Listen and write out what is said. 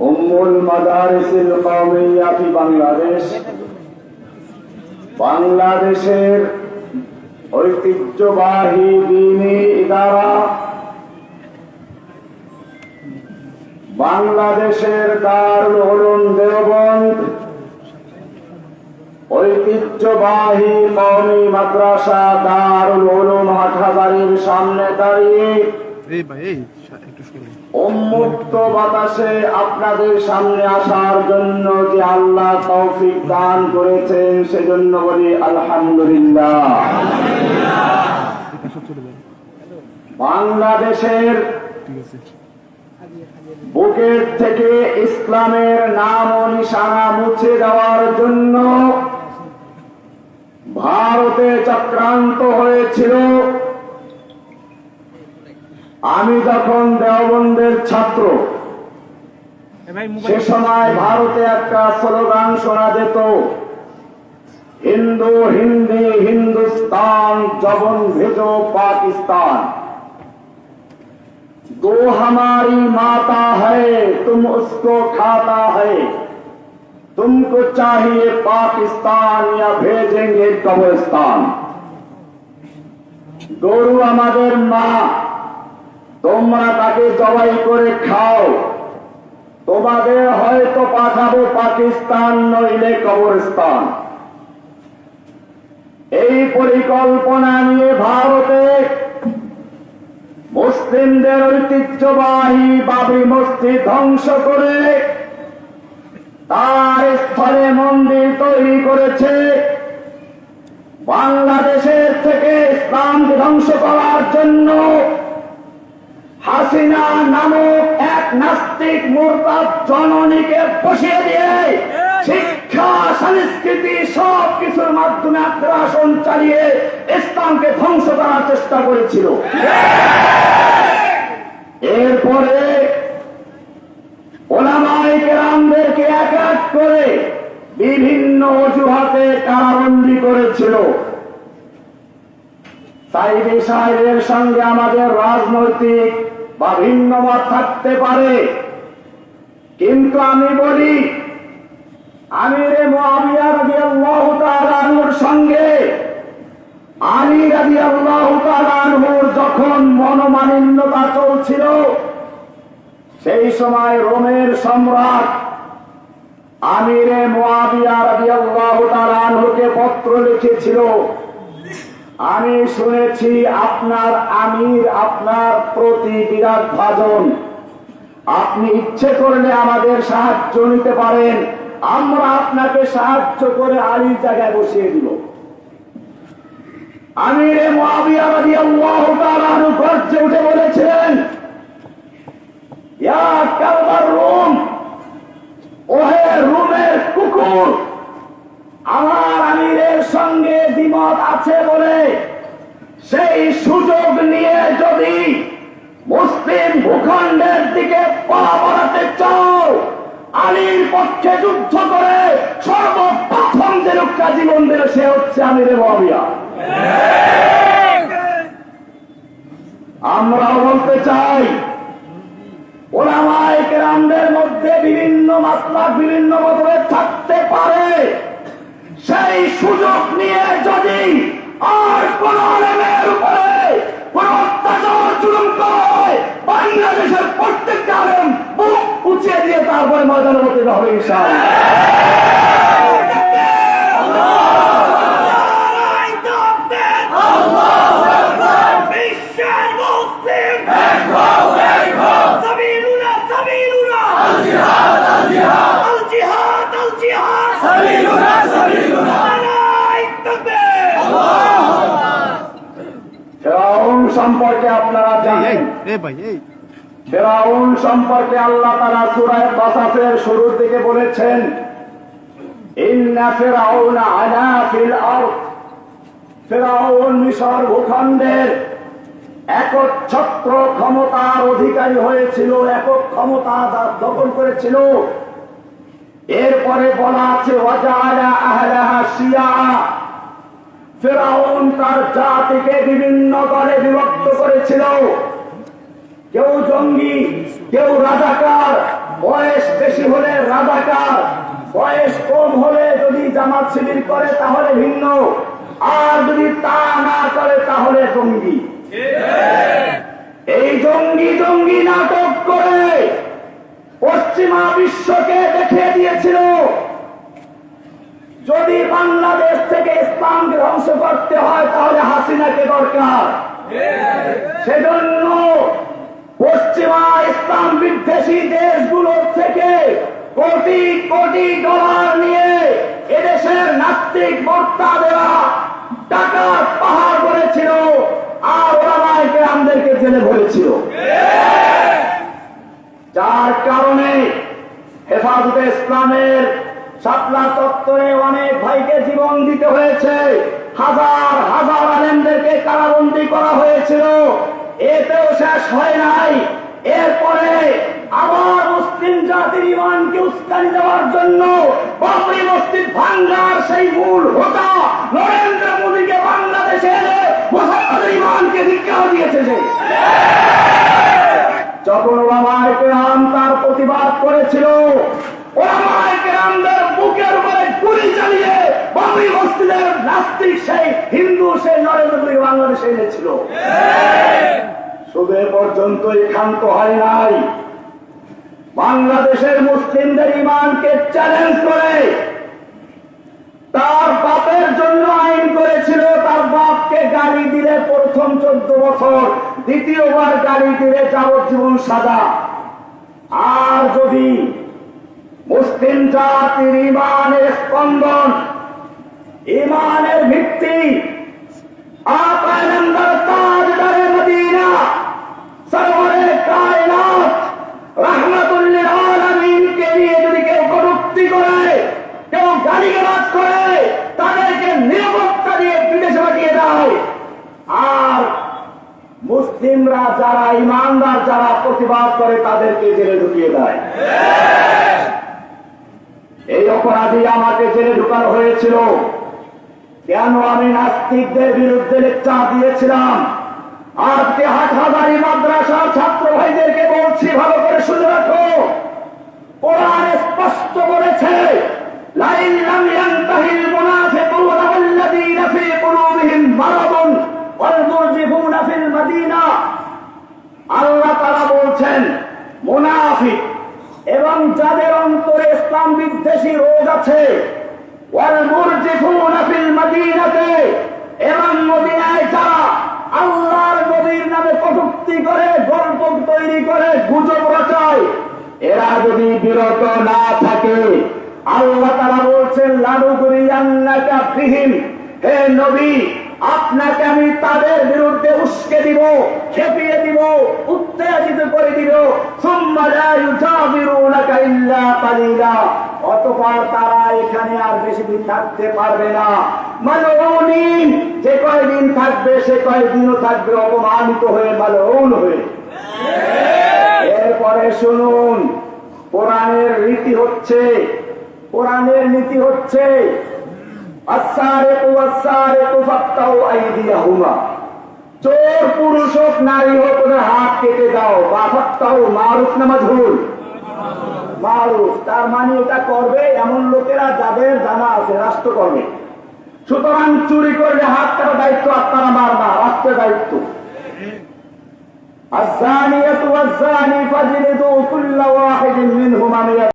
উম্মুল মাদারিসিল কওমিয়া ফি বাংলাদেশ। বাংলাদেশের ঐতিহ্যবাহী দিনী ইদারা বাংলাদেশের দারুল উলুম দেওবন্দ, ঐতিহ্যবাহী কওমি মাদ্রাসা দারুল উলুম হাটহাজারির সামনে দাঁড়িয়ে এই ভাই এই সা- একটু সরে উন্মুক্ত বাতাসে আপনাদের সামনে আসার জন্য যে আল্লাহ তৌফিক দান করেছেন, সেজন্য বলি আলহামদুলিল্লাহ। বাংলাদেশের বুকের থেকে ইসলামের নাম ও নিশানা মুছে দেওয়ার জন্য ভারতে চক্রান্ত হয়েছিল। আমি যখন দেওয়ার ছাত্র সে সময় ভারতে একটা স্লোগান শোনা যেত হিন্দু হিন্দি হিন্দুস্তান জবন ভেজ পাকিস্তান। দো হামারি মাতা হ্যায় তুম উসকো খাতা হ্যায় তুমকো চাহিয়ে পাকিস্তান ইয়া ভেজেঙ্গে কবরস্তান গরু আমাদের মা তোমরা তাকে জবাই করে খাও। তোমাদের হয়তো পাঠাবো পাকিস্তান, নইলে কবরস্তান এই পরিকল্পনা নিয়ে ভারতে মুসলিমদের ঐতিহ্যবাহী বাবরি মসজিদ ধ্বংস করে তার স্থলে মন্দির তৈরি করেছে। বাংলাদেশের থেকে ইসলামকে ধ্বংস করার জন্য হাসিনা নামক এক নাস্তিক মোরতাদ জননীকে বসিয়ে দিয়ে শিক্ষা, সংস্কৃতি সব কিছুর মাধ্যমে আগ্রাসন চালিয়ে ইসলামকে ধ্বংস করার চেষ্টা করেছিল। এরপরে ওলামাই কেরামদেরকে এক এক করে বিভিন্ন অজুহাতে কারাবন্দি করেছিল। সাইদি সাহেবের সঙ্গে আমাদের রাজনৈতিক বা ভিন্ন মত থাকতে পারে। কিন্তু আমি বলি, আমিরে আনহুর সঙ্গে, আলী রাদিয়াল্লাহু তাআলা আনহুর যখন মনোমালিন্যতা চলছিল, সেই সময় রোমের সম্রাট আমিরে মুআবিয়া রাদিয়াল্লাহু তাআলা আনহুকে পত্র লিখেছিল আমি শুনেছি আপনার আমির, আপনার প্রতি বিরাট ভাজন। আপনি ইচ্ছে করলে আমাদের সাহায্য নিতে পারেন। আমরা আপনাকে সাহায্য করে আলীর জায়গায় বসিয়ে দিব। আমিরে গর্জে উঠে বলেছিলেন রুম, ওহে রুমের কুকুর আছে বলে সেই সুযোগ নিয়ে যদি মুসলিম ভূখণ্ডের দিকে পা বাড়াতে চাও, আলীর পক্ষে যুদ্ধ করে সর্বপ্রথম যে লোকটা জীবন দিল, সে হচ্ছে আমিরে মহাবিয়া। আমরাও বলতে চাই, ওলামায় কেরামদের মধ্যে বিভিন্ন মাসলা বিভিন্ন মতভেদ থাকতে পারে। সেই সুযোগ নিয়ে যদি আর কোন আলেমের উপরে কোন অত্যাচার জুলুম করা বাংলাদেশের প্রত্যেকটা আলেম বুক উঁচিয়ে দিয়ে তারপরে ময়দানের মধ্যে হবে, ইনশাআল্লাহ বিশ্বের মুসলিম সাবিলুনা সাবিলুনা আল জিহাদ আল জিহাদ আল জিহাদ আল জিহাদ সাবিলুনা সাবিলুনা ফেরাউন সম্পর্কে আপনারা জানেন? ফেরাউন সম্পর্কে আল্লাহ তারা সুরায় বাসাফের শুরুর দিকে বলেছেন ফেরাউন মিশর ভূখণ্ডের একচ্ছত্র ক্ষমতার অধিকারী হয়েছিল একক ক্ষমতা দখল করেছিল। এরপরে বলা আছে আহলাহা শিয়া। ফেরাউন তার জাতিকে বিভিন্ন দলে বিভক্ত করেছিল। কেউ জঙ্গি, কেউ রাজাকার, বয়স বেশি হলে রাজাকার, বয়স কম হলে যদি জামাত শিবির করে তাহলে ভিন্ন, আর যদি তা না করে তাহলে জঙ্গি। এই জঙ্গি জঙ্গি নাটক করে পশ্চিমা বিশ্বকে দেখিয়ে দিয়েছিল। যদি বাংলাদেশ থেকে ইসলামকে ধ্বংস করতে হয়, তাহলে হাসিনাকে দরকার। সেজন্য পশ্চিমা ইসলাম বিদ্বেষী দেশগুলোর থেকে কোটি কোটি ডলার নিয়ে এদেশের নাস্তিক বক্তাদেরা টাকা পাহাড় করেছিল আর ওরামাইকে আমাদেরকে জেলে ভরেছিল। যার কারণে হেফাজতে ইসলামের শাপলা চত্বরে অনেক ভাইকে জীবন দিতে হয়েছে। হাজার হাজার আলেমদেরকে কারাবন্দি করা হয়েছিল। এতেও শেষ হয় নাই। এরপরে আবার মুসলিম জাতির ইমানকে উস্কানি দেওয়ার জন্য বাবরি মসজিদ ভাঙ্গার সেই মূল হোতা নরেন্দ্র মোদীকে বাংলাদেশে এনে মুসলমানের ইমানকে ধিক্কার দিয়েছে সে। যখন কেরাম তার প্রতিবাদ করেছিল। বাংলাদেশের মুসলিমদের ইমানকে চ্যালেঞ্জ করে। তার বাপের জন্য আইন করেছিল, তার বাপকে গাড়ি দিলে প্রথম চোদ্দ বছর, দ্বিতীয়বার গাড়ি দিলে যাবজ্জীবন সাজা। আর যদি মুসলিম জাতির ইমানের স্পন্দন। ইমানের ভিত্তি। কেউ করে তাদেরকে দেয় আর মুসলিমরা যারা ইমানদার যারা প্রতিবাদ করে, তাদেরকে জেলে ঢুকিয়ে দেয়। এই অপরাধী আমাকে জেলে ঢুকানো হয়েছিল। কেন আমি নাস্তিকদের বিরুদ্ধে লেকচার দিয়েছিলাম? আজকে হাট হাজারি মাদ্রাসার ছাত্র ভাইদেরকে বলছি, ভালো করে শুনে রাখো। কোরআন স্পষ্ট করেছে লাইন লাম ইয়ানতাহিল মুনাফিকুনা ওয়াল্লাযীনা ফী কুলুবিহিম মারাদুন ওয়াল মুরজিফুনা ফিল মাদিনা। আল্লাহ তাআলা বলছেন, মুনাফিক এবং যাদের অন্তরে ইসলাম বিদ্বেষী রোগ আছে এবং মদিনায় যারা আল্লাহর নামে কটূক্তি করে গল্প তৈরি করে, গুজব রচায়, এরা যদি বিরত না থাকে, আল্লাহ তারা বলছেন লাডু করিয়ান্নাকা ফিহিম, হে নবী, আপনাকে আমি তাদের বিরুদ্ধে উস্কে দিব, খেপিয়ে উত্তেজিত করে দিব সুম্মা লা ইউজাবিরুনাকা ইল্লা কালিলা। অতঃপর তারা এখানে আর বেশি দিন থাকতে পারবে না। যে কয়দিন থাকবে, সে কয়দিনও থাকবে অপমানিত হয়ে হয়ে। এরপরে শুনুন, কোরআনের রীতি হচ্ছে, কোরআনের নীতি হচ্ছে আসারে কু আসারে আসারেকু আসারেকু ফাক্তাউ আইদিয়াহুমা। চোর পুরুষ হোক নারী হোক ওদের হাত কেটে দাও বা ফাক্তাউ মারুফ না মাজহুল মারুফ তার মানে এটা করবে এমন লোকেরা যাদের জানা আছে রাষ্ট্রকর্মে সুতরাং চুরি করলে হাত কাটা দায়িত্ব আপনারা মারবা রাষ্ট্রের দায়িত্ব الزانية والزاني فاجلدوا كل واحد منهما مئة